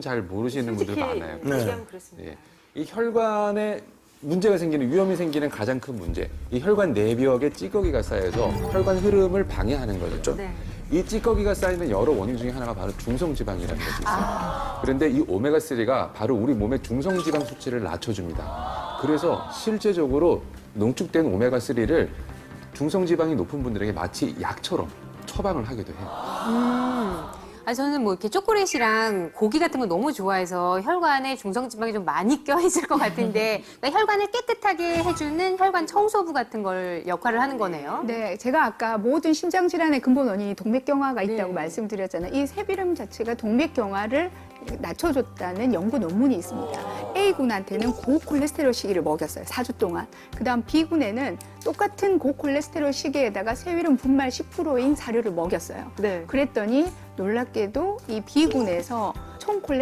잘 모르시는 분들 많아요. 얘기하면 그렇습니다. 예. 이 혈관에 문제가 생기는 위험이 생기는 가장 큰 문제. 이 혈관 내벽에 찌꺼기가 쌓여서 혈관 흐름을 방해하는 거죠. 네. 이 찌꺼기가 쌓이는 여러 원인 중에 하나가 바로 중성지방이라는 것이 있어요. 그런데 이 오메가3가 바로 우리 몸의 중성지방 수치를 낮춰줍니다. 그래서 실제적으로 농축된 오메가3를 중성지방이 높은 분들에게 마치 약처럼 처방을 하기도 해요. 아, 저는 뭐 이렇게 초콜릿이랑 고기 같은 거 너무 좋아해서 혈관에 중성 지방이 좀 많이 껴 있을 것 같은데 그러니까 혈관을 깨끗하게 해주는 혈관 청소부 같은 걸 역할을 하는 거네요. 네, 제가 아까 모든 심장 질환의 근본 원인이 동맥경화가 있다고 네. 말씀드렸잖아요. 이 세비름 자체가 동맥경화를 낮춰줬다는 연구 논문이 있습니다. A군한테는 고콜레스테롤 시기를 먹였어요. 4주 동안. 그다음 B군에는 똑같은 고콜레스테롤 시기에다가 세비름 분말 10%인 사료를 먹였어요. 네. 그랬더니 놀랍게도 이 B군에서 총 콜레